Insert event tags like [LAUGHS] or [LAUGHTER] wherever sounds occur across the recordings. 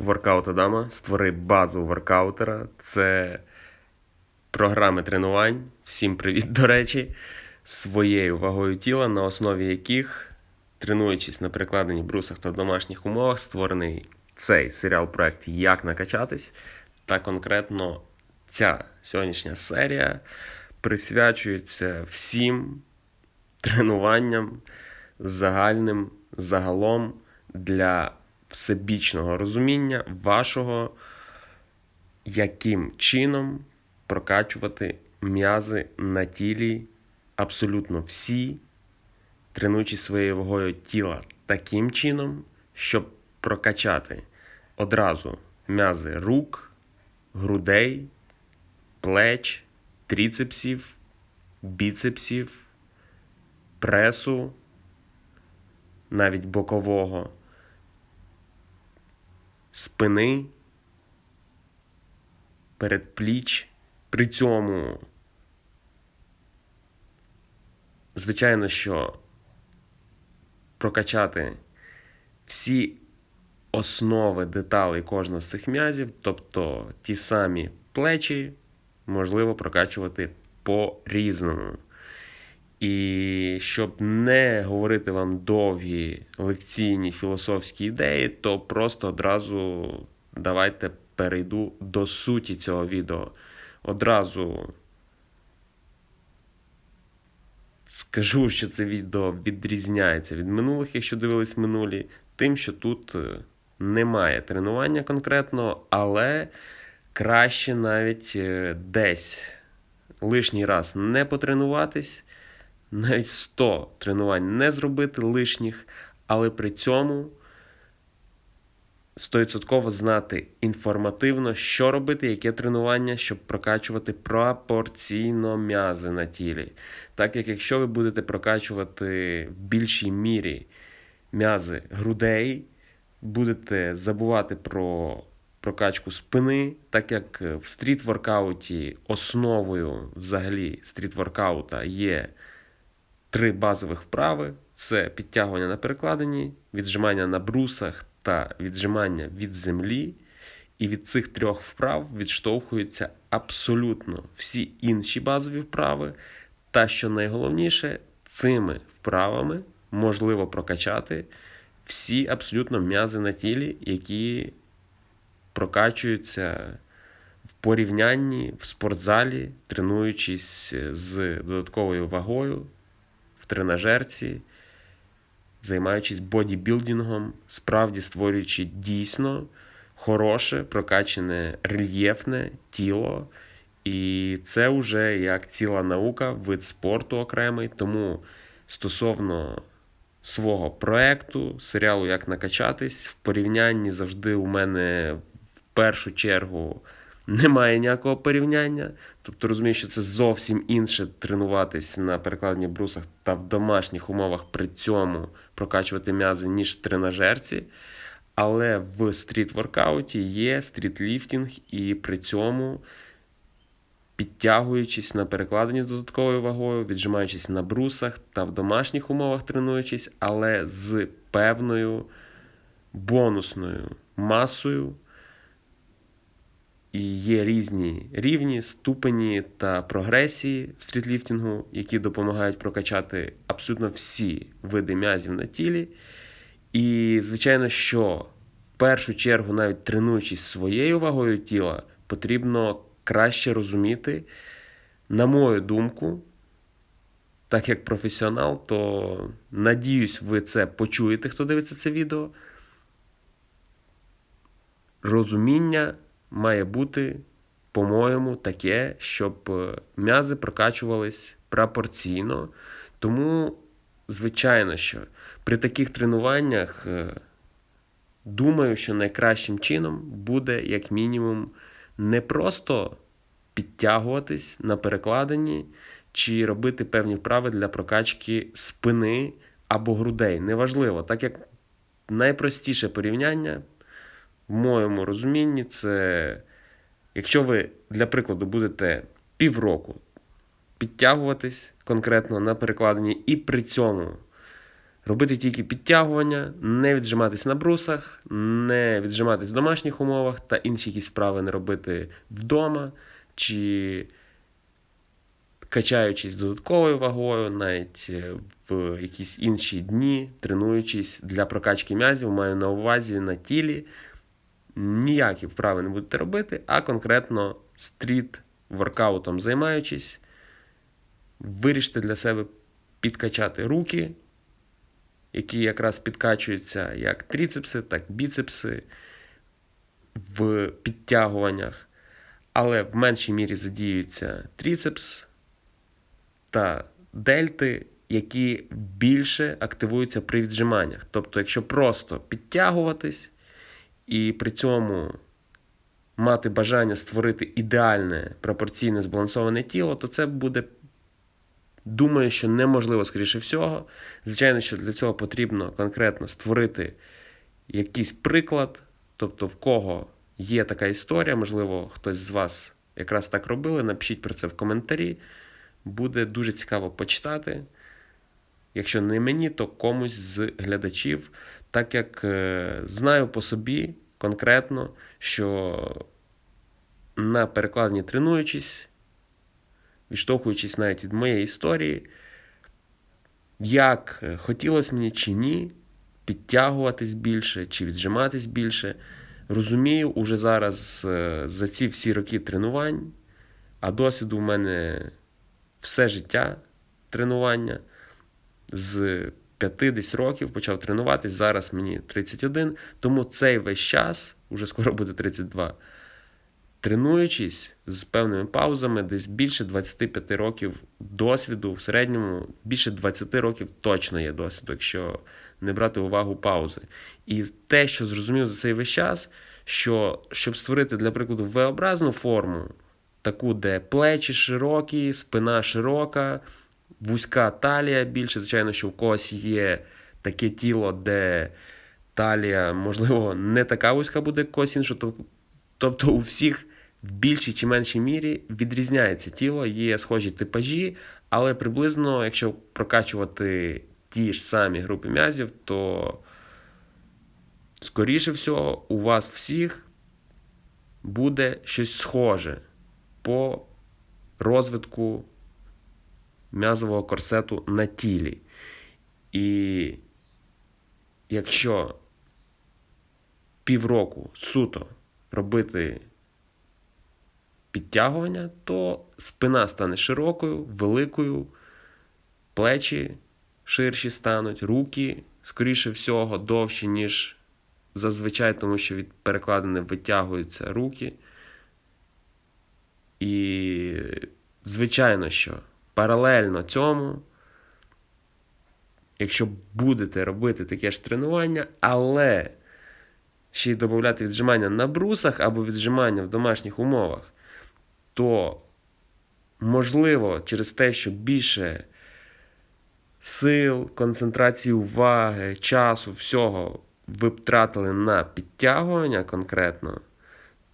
Воркаут Адама, створи базу воркаутера. Це програми тренувань. Всім привіт, до речі, своєю вагою тіла, на основі яких, тренуючись на перекладенні брусах та в домашніх умовах, створений цей серіал-проект Як накачатись. Та конкретно ця сьогоднішня серія присвячується всім тренуванням загальним загалом для всебічного розуміння вашого, яким чином прокачувати м'язи на тілі абсолютно всі, тренуючи своєю тіла таким чином, щоб прокачати одразу м'язи рук, грудей, плеч, тріцепсів, біцепсів, пресу, навіть бокового, спини, передпліч. При цьому, звичайно, що прокачати всі основи деталей кожного з цих м'язів, тобто ті самі плечі, можливо прокачувати по-різному. І щоб не говорити вам довгі лекційні філософські ідеї, то просто одразу давайте перейду до суті цього відео. Одразу скажу, що це відео відрізняється від минулих, якщо дивились минулі, тим, що тут е, немає тренування конкретно, але краще навіть е, десь лишній раз не потренуватись навіть 100 тренувань не зробити лишніх, але при цьому 100% знати інформативно, що робити, яке тренування, щоб прокачувати пропорційно м'язи на тілі. Так як якщо ви будете прокачувати в більшій мірі м'язи грудей, будете забувати про прокачку спини, так як в стріт-воркауті основою взагалі стріт-воркаута є три базових вправи: це підтягування на перекладині, віджимання на брусах та віджимання від землі. І від цих трьох вправ відштовхуються абсолютно всі інші базові вправи. Та, що найголовніше, цими вправами можливо прокачати всі абсолютно м'язи на тілі, які прокачуються в порівнянні в спортзалі, тренуючись з додатковою вагою тренажерці, займаючись бодібілдингом, справді створюючи дійсно хороше, прокачане рельєфне тіло. І це вже як ціла наука, вид спорту окремий. Тому стосовно свого проекту, серіалу Як накачатись, в порівнянні завжди у мене в першу чергу немає ніякого порівняння. Тобто розумію, що це зовсім інше тренуватись на перекладенні брусах та в домашніх умовах при цьому прокачувати м'язи, ніж в тренажерці. Але в стріт-воркауті є стріт-ліфтінг, і при цьому, підтягуючись на перекладенні з додатковою вагою, віджимаючись на брусах та в домашніх умовах тренуючись, але з певною бонусною масою. І є різні рівні, ступені та прогресії в стрітліфтингу, які допомагають прокачати абсолютно всі види м'язів на тілі. І, звичайно, що в першу чергу, навіть тренуючись своєю вагою тіла, потрібно краще розуміти, на мою думку, так як професіонал, то надіюсь, ви це почуєте, хто дивиться це відео. Розуміння має бути, по-моєму, таке, щоб е, м'язи прокачувались пропорційно. Тому, звичайно, що при таких тренуваннях е, думаю, що найкращим чином буде, як мінімум, не просто підтягуватись на перекладенні чи робити певні вправи для прокачки спини або грудей. Неважливо, так як найпростіше порівняння в моєму розумінні, це якщо ви, для прикладу, будете півроку підтягуватись конкретно на перекладенні, і при цьому робити тільки підтягування, не віджиматись на брусах, не віджиматись в домашніх умовах та інші якісь вправи не робити вдома чи качаючись додатковою вагою, навіть е, в якісь інші дні, тренуючись для прокачки м'язів, маю на увазі на тілі. Ніякі вправи не будете робити, а конкретно стріт воркаутом займаючись, вирішите для себе підкачати руки, які якраз підкачуються як тріцепси, так і біцепси в підтягуваннях, але в меншій мірі задіюється тріцепс та дельти, які більше активуються при віджиманнях. Тобто, якщо просто підтягуватись і при цьому мати бажання створити ідеальне пропорційне збалансоване тіло, то це буде, думаю, що неможливо, скоріше всього. Звичайно, що для цього потрібно конкретно створити якийсь приклад, тобто в кого є така історія, можливо, хтось з вас якраз так робили, напишіть про це в коментарі. Буде дуже цікаво почитати. Якщо не мені, то комусь з глядачів, так як е, знаю по собі конкретно, що на перекладенні тренуючись, відштовхуючись навіть від моєї історії, як е, хотілося мені чи ні, підтягуватись більше чи віджиматись більше, розумію уже зараз е, за ці всі роки тренувань, а досвіду в мене все життя тренування. З 50 років почав тренуватись, зараз мені 31, тому цей весь час, уже скоро буде 32, тренуючись з певними паузами, десь більше 25 років досвіду, в середньому більше 20 років точно є досвіду, якщо не брати увагу паузи. І те, що зрозумів за цей весь час, що щоб створити, для прикладу, V-образну форму, таку, де плечі широкі, спина широка, вузька талія більше. Звичайно, що в когось є таке тіло, де талія, можливо, не така вузька буде, як когось іншого. Тобто у всіх в більшій чи меншій мірі відрізняється тіло, є схожі типажі, але приблизно, якщо прокачувати ті ж самі групи м'язів, то, скоріше всього, у вас всіх буде щось схоже по розвитку м'язового корсету на тілі. І якщо півроку суто робити підтягування, то спина стане широкою, великою, плечі ширші стануть, руки, скоріше всього, довші, ніж зазвичай, тому що від перекладини витягуються руки. І, звичайно, що паралельно цьому, якщо будете робити таке ж тренування, але ще й додати віджимання на брусах або віджимання в домашніх умовах, то можливо через те, що більше сил, концентрації уваги, часу, всього ви втратили на підтягування конкретно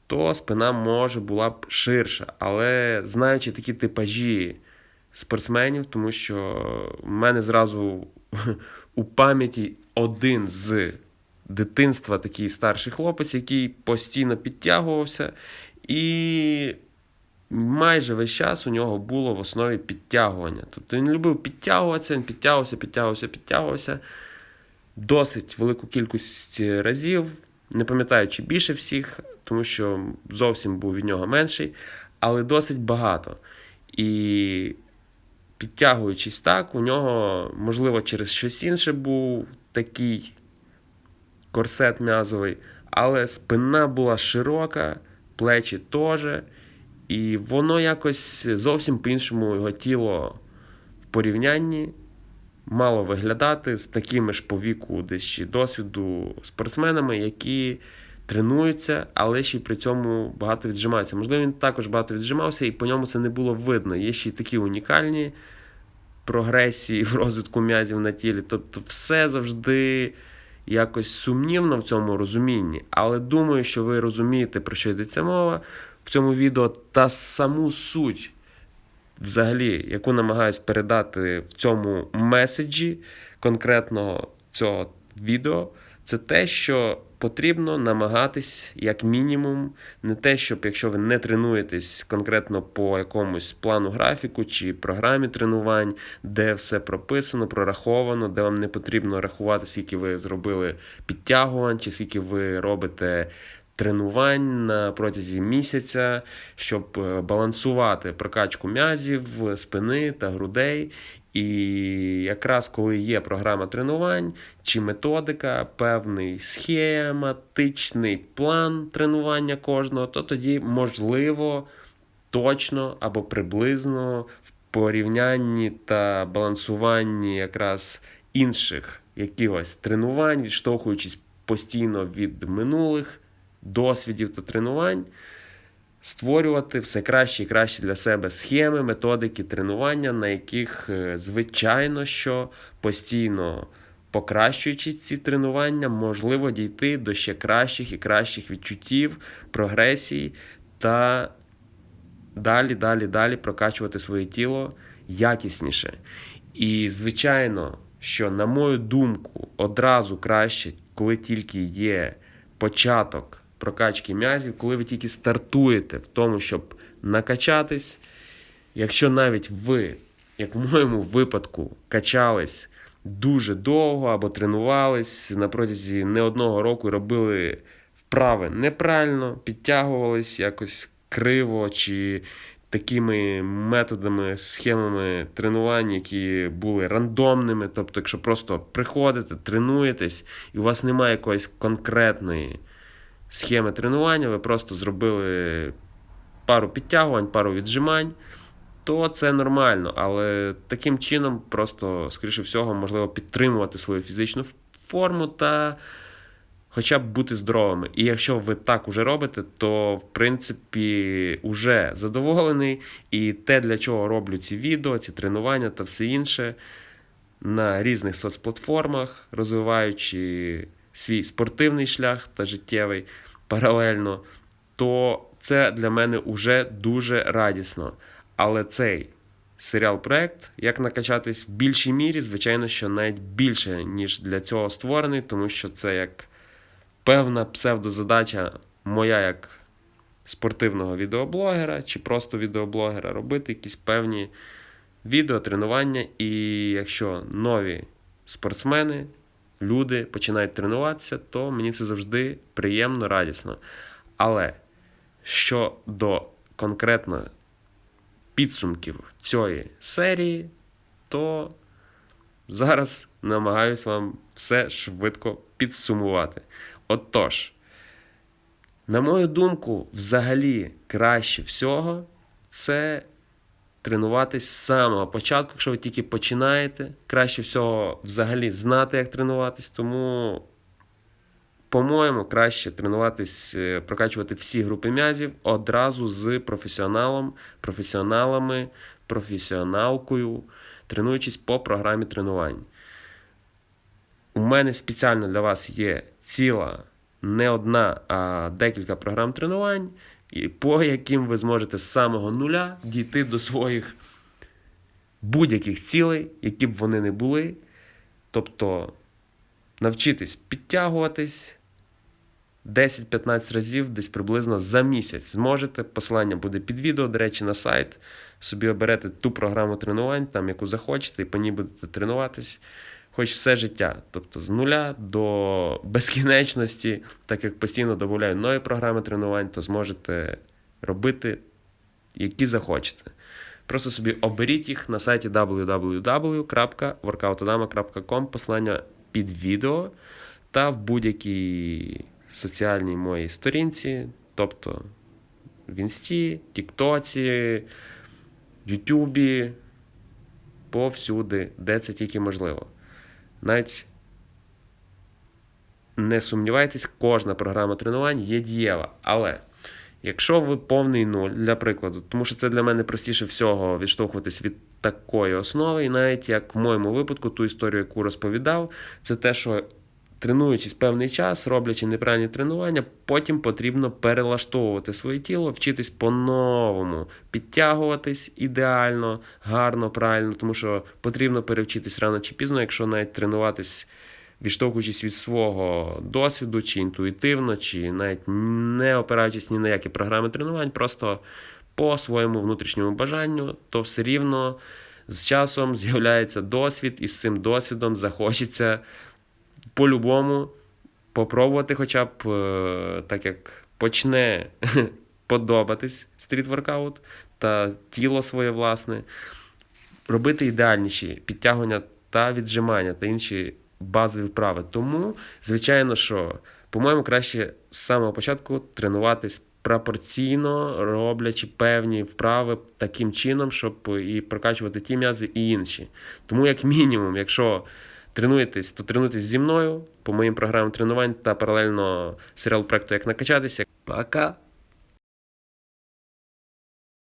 то спина може була б ширша. Але знаючи такі типажі спортсменів, тому що в мене зразу [LAUGHS] у пам'яті один з дитинства такий старший хлопець, який постійно підтягувався, і майже весь час у нього було в основі підтягування. Тобто він любив підтягуватися, він підтягувався, підтягувався, підтягувався досить велику кількість разів не пам'ятаю, чи більше всіх, тому що зовсім був від нього менший, але досить багато. І підтягуючись так, у нього, можливо, через щось інше був такий корсет м'язовий, але спина була широка, плечі теж. І воно якось зовсім по-іншому його тіло в порівнянні мало виглядати з такими ж по віку десь досвіду спортсменами, які тренуються, але ще й при цьому багато віджимаються. Можливо, він також багато віджимався, і по ньому це не було видно. Є ще й такі унікальні прогресії в розвитку м'язів на тілі. Тобто, все завжди. Якось сумнівно в цьому розумінні, але думаю, що ви розумієте, про що йдеться мова в цьому відео та саму суть взагалі, яку намагаюсь передати в цьому меседжі, конкретного цього відео це те, що потрібно намагатись, як мінімум, не те, щоб якщо ви не тренуєтесь конкретно по якомусь плану графіку чи програмі тренувань, де все прописано, прораховано, де вам не потрібно рахувати, скільки ви зробили підтягувань, чи скільки ви робите. Тренувань на протязі місяця, щоб е, балансувати прокачку м'язів, спини та грудей. І якраз коли є програма тренувань чи методика, певний схематичний план тренування кожного, то тоді можливо точно або приблизно в порівнянні та балансуванні якраз інших якихось тренувань, відштовхуючись постійно від минулих досвідів та тренувань створювати все краще і краще для себе схеми, методики тренування, на яких, е, звичайно, що постійно покращуючи ці тренування, можливо дійти до ще кращих і кращих відчуттів, прогресій та далі, далі, далі прокачувати своє тіло якісніше. І, звичайно, що, на мою думку, одразу краще, коли тільки є початок прокачки м'язів, коли ви тільки стартуєте в тому, щоб накачатись. Якщо навіть ви, як в моєму випадку, качались дуже довго або тренувались на протязі не одного року і робили вправи неправильно, підтягувались якось криво чи такими методами, схемами тренувань, які були рандомними. Тобто, якщо просто приходите, тренуєтесь, і у вас немає якоїсь конкретної схеми тренування, ви просто зробили пару підтягувань, пару віджимань, то це нормально. Але таким чином, просто, скоріше всього, можливо підтримувати свою фізичну форму та хоча б бути здоровими. І якщо ви так уже робите, то в принципі вже задоволений. І те, для чого роблю ці відео, ці тренування та все інше на різних соцплатформах, розвиваючи свій спортивний шлях та життєвий паралельно, то це для мене вже дуже радісно. Але цей серіал-проект, як накачатись в більшій мірі, звичайно, що навіть більше, ніж для цього створений, тому що це як певна псевдозадача моя як спортивного відеоблогера чи просто відеоблогера робити якісь певні відео, тренування. І якщо нові спортсмени люди починають тренуватися, то мені це завжди приємно, радісно. Але щодо конкретно підсумків цієї серії, то зараз намагаюсь вам все швидко підсумувати. Отож, на мою думку, взагалі краще всього це тренуватись з самого початку, якщо ви тільки починаєте. Краще всього взагалі знати, як тренуватись. Тому, по-моєму, краще тренуватись, е, прокачувати всі групи м'язів одразу з професіоналом, професіоналами, професіоналкою, тренуючись по програмі тренувань. У мене спеціально для вас є ціла не одна, а декілька програм тренувань по яким ви зможете з самого нуля дійти до своїх будь-яких цілей, які б вони не були. Тобто навчитись підтягуватись 10-15 разів десь приблизно за місяць. Зможете. Посилання буде під відео, до речі, на сайт. Собі оберете ту програму тренувань, там яку захочете, і по ній будете тренуватись хоч все життя. Тобто з нуля до безкінечності, так як постійно додаю нові програми тренувань, то зможете робити, які захочете. Просто собі оберіть їх на сайті www.workoutodama.com, посилання під відео та в будь-якій соціальній моїй сторінці, тобто в Інсті, Тіктоці, Ютубі, повсюди, де це тільки можливо. Навіть не сумнівайтесь, кожна програма тренувань є дієва. Але якщо ви повний нуль, для прикладу, тому що це для мене простіше всього відштовхуватись від такої основи, і навіть як в моєму випадку, ту історію, яку розповідав, це те, що тренуючись певний час, роблячи неправильні тренування, потім потрібно перелаштовувати своє тіло, вчитись по-новому, підтягуватись ідеально, гарно, правильно, тому що потрібно перевчитись рано чи пізно, якщо навіть тренуватись, відштовхуючись від свого досвіду, чи інтуїтивно, чи навіть не опираючись ні на які програми тренувань, просто по своєму внутрішньому бажанню, то все рівно з часом з'являється досвід, і з цим досвідом захочеться по-любому попробувати, хоча б е, так як почне [LAUGHS] подобатись стріт-воркаут та тіло своє власне, робити ідеальніші підтягування та віджимання та інші базові вправи. Тому, звичайно, що, по-моєму, краще з самого початку тренуватись пропорційно, роблячи певні вправи таким чином, щоб і прокачувати ті м'язи, і інші. Тому, як мінімум, якщо тренуєтесь, то тренуйтесь зі мною по моїм програмам тренувань та паралельно серіал проекту Як накачатися. Пока!